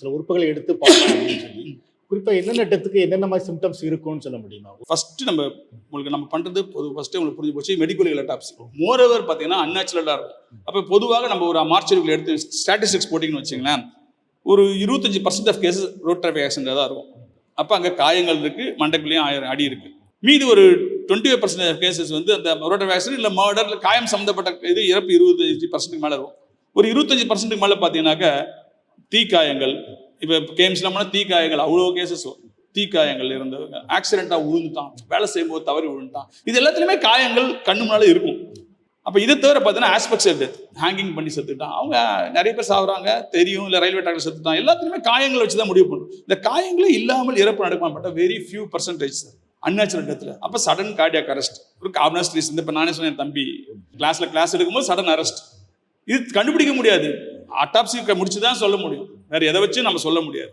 சில உறுப்புகளை எடுத்து பார்க்கலாம் அப்படின்னு சொல்லி. குறிப்பாக என்னென்ன டெத்துக்கு என்னென்ன மாதிரி சிம்டம்ஸ் இருக்கும்னு சொல்ல முடியுமா? ஃபர்ஸ்ட் நம்ம உங்களுக்கு நம்ம பண்றது பொது ஃபர்ஸ்ட் உங்களுக்கு புரிஞ்சு போச்சு மெடிக்கல் எலக்டாப்சி மோரோவர் பார்த்தீங்கன்னா அன்நேச்சுரலாக இருக்கும். அப்போ பொதுவாக நம்ம ஒரு மார்ச்சரிகள் எடுத்து ஸ்டாட்டிஸ்டிக்ஸ் போட்டிங்கன்னு வச்சுங்களேன் ஒரு இருபத்தஞ்சு percent of cases road traffic accident தான் இருக்கும். அப்போ அங்கே காயங்கள் இருக்குது மண்டைக்குள்ளேயும் ஆயிரம் அடி இருக்குது மீதி ஒரு twenty five percent of cases வந்து அந்த ரோட் டிராஃபிக் ஆக்சிடென்ட் இல்லை மர்டர் காயம் சம்மந்தப்பட்ட இது இறப்பு இருபத்தஞ்சு பர்சன்ட்டுக்கு மேலே இருக்கும். ஒரு இருபத்தஞ்சு பர்சன்ட்டுக்கு மேலே பார்த்தீங்கன்னாக்க தீக்காயங்கள் இப்போ கேம்ஸ்லாம் போனால் தீக்காயங்கள் அவ்வளோ கேசஸ் தீக்காயங்கள் இருந்தவங்க ஆக்சிடெண்ட்டாக விழுந்துட்டான் வேலை செய்யும்போது தவறி விழுந்துட்டான். இது எல்லாத்துலேயுமே காயங்கள் கண்ணு முன்னாலே இருக்கும். அப்போ இதை தவிர பார்த்தீங்கன்னா ஆஸ்பெக்ட்ஸ் டெத் ஹேங்கிங் பண்ணி செத்துட்டான். அவங்க நிறைய பேர் சாகுறாங்க தெரியும் இல்லை ரயில்வே ட்ராக்ல செத்துட்டான். எல்லாத்துலேயுமே காயங்கள் வச்சு தான் முடிவு பண்ணும். இந்த காயங்களே இல்லாமல் இறப்பு நடக்குமா? But very few percentage sir unnatural டெத்தில் அப்போ சடன் கார்டியாக் அரெஸ்ட் ஒரு கார்பனஸ் இந்த இப்போ நானே சொன்னேன் என் தம்பி கிளாஸில் கிளாஸ் எடுக்கும்போது சடன் அரெஸ்ட் இது கண்டுபிடிக்க முடியாது. அட்டாப்சி முடிச்சு தான் சொல்ல முடியும். வேற எதை வச்சு நம்ம சொல்ல முடியாது.